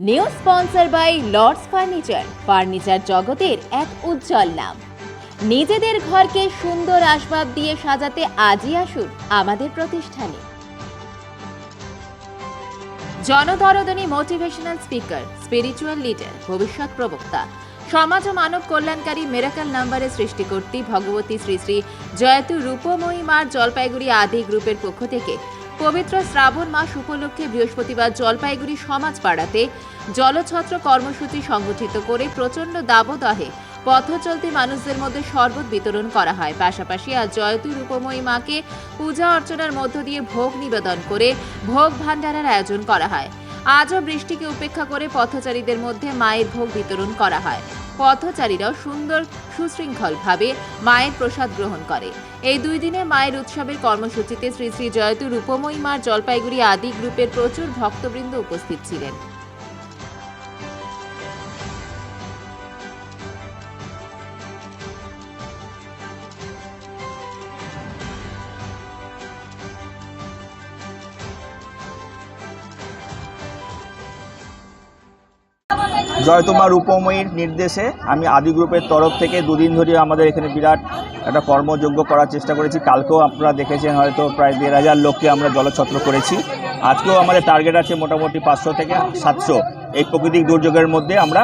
New sponsor by Lords furniture furniture জগতের এক উজ্জ্বল নাম। নিজেদের ঘরকে সুন্দর আসবাব দিয়ে সাজাতে আজই আসুন আমাদের প্রতিষ্ঠানে। জনদরদনী মোটিভেশনাল স্পিকার স্পিরিচুয়াল লিডার ভবিষ্যৎ প্রবক্তা, সমাজ ও মানব কল্যাণকারী মেরাকাল নাম্বারের সৃষ্টিকর্ত্রী ভগবতী শ্রী শ্রী জয়তু রূপময়ী মার জলপাইগুড়ি আদি গ্রুপের পক্ষ থেকে পবিত্র শ্রাবণ মাস উপলক্ষে বৃহস্পতিবার জলপাইগুড়ি সমাজ পাড়াতে জলছত্র কর্মসূচি সংগঠিত করে প্রচণ্ড দাবদাহে পথ চলতি মানুষদের মধ্যে শরবত বিতরণ করা হয়। পাশাপাশি আজ জয়তী রূপময়ী মাকে পূজা অর্চনার মধ্য দিয়ে ভোগ নিবেদন করে ভোগ ভাণ্ডারের আয়োজন করা হয়। আজও বৃষ্টিকে উপেক্ষা করে পথচারীদের মধ্যে মায়ের ভোগ বিতরণ করা হয়। পথচারীরাও সুন্দর, সুশৃঙ্খলভাবে মায়ের প্রসাদ গ্রহণ করে। এই দুই দিনে মায়ের উৎসবের কর্মসূচিতে শ্রী শ্রী জয়তু রূপময়ী মার জলপাইগুড়ি আদি গ্রুপের প্রচুর ভক্তবৃন্দ উপস্থিত ছিলেন। জয়তমা রূপময়ীর নির্দেশে আমি আদি গ্রুপের তরফ থেকে দুদিন ধরে আমাদের এখানে বিরাট একটা কর্মযোগ্য করার চেষ্টা করেছি। কালকেও আপনারা দেখেছেন হয়তো প্রায় দেড় হাজার লোককে আমরা জলছত্র করেছি। আজকেও আমাদের টার্গেট আছে মোটামুটি পাঁচশো থেকে সাতশো। এই প্রাকৃতিক দুর্যোগের মধ্যে আমরা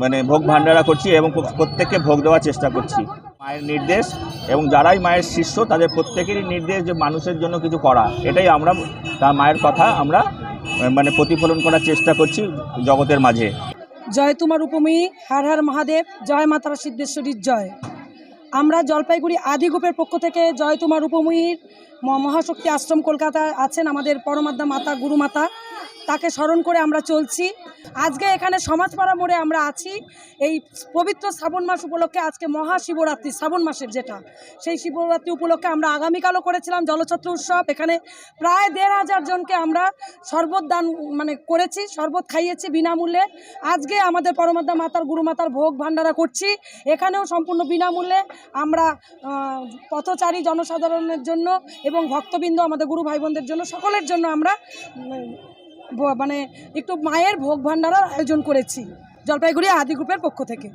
মানে ভোগ ভাণ্ডারা করছি এবং প্রত্যেককে ভোগ দেওয়ার চেষ্টা করছি। মায়ের নির্দেশ এবং যারাই মায়ের শিষ্য, তাদের প্রত্যেকেরই নির্দেশ যে মানুষের জন্য কিছু করা। এটাই আমরা, তার মায়ের কথা আমরা মানে প্রতিফলন করার চেষ্টা করছি জগতের মাঝে। জয় তোমার উপমী, হার হার মহাদেব, জয় মাতারা সিদ্ধেশ্বরীর জয়। আমরা জলপাইগুড়ি আদি গ্রুপের পক্ষ থেকে জয় তোমার উপময়ীর মহাশক্তি আশ্রম কলকাতায় আছেন আমাদের পরমাদ্দা মাতা, গুরুমাতা। তাকে স্মরণ করে আমরা চলছি। আজকে এখানে সমাজপাড়া মোড়ে আমরা আছি। এই পবিত্র শ্রাবণ মাস উপলক্ষে আজকে মহাশিবরাত্রি, শ্রাবণ মাসের যেটা, সেই শিবরাত্রি উপলক্ষে আমরা আগামীকালও করেছিলাম জলছত্র উৎসব। এখানে প্রায় দেড় হাজার জনকে আমরা শরবত দান মানে করেছি, শরবত খাইয়েছি বিনামূল্যে। আজকে আমাদের পরমাত্মা মাতার গুরুমাতার ভোগ ভাণ্ডারা করছি। এখানেও সম্পূর্ণ বিনামূল্যে আমরা পথচারী জনসাধারণের জন্য এবং ভক্তবৃন্দ, আমাদের গুরু ভাই বোনদের জন্য, সকলের জন্য আমরা মানে একটু মায়ের ভোগ ভাণ্ডারার আয়োজন করেছি জলপাইগুড়ি আদি গ্রুপের পক্ষ থেকে।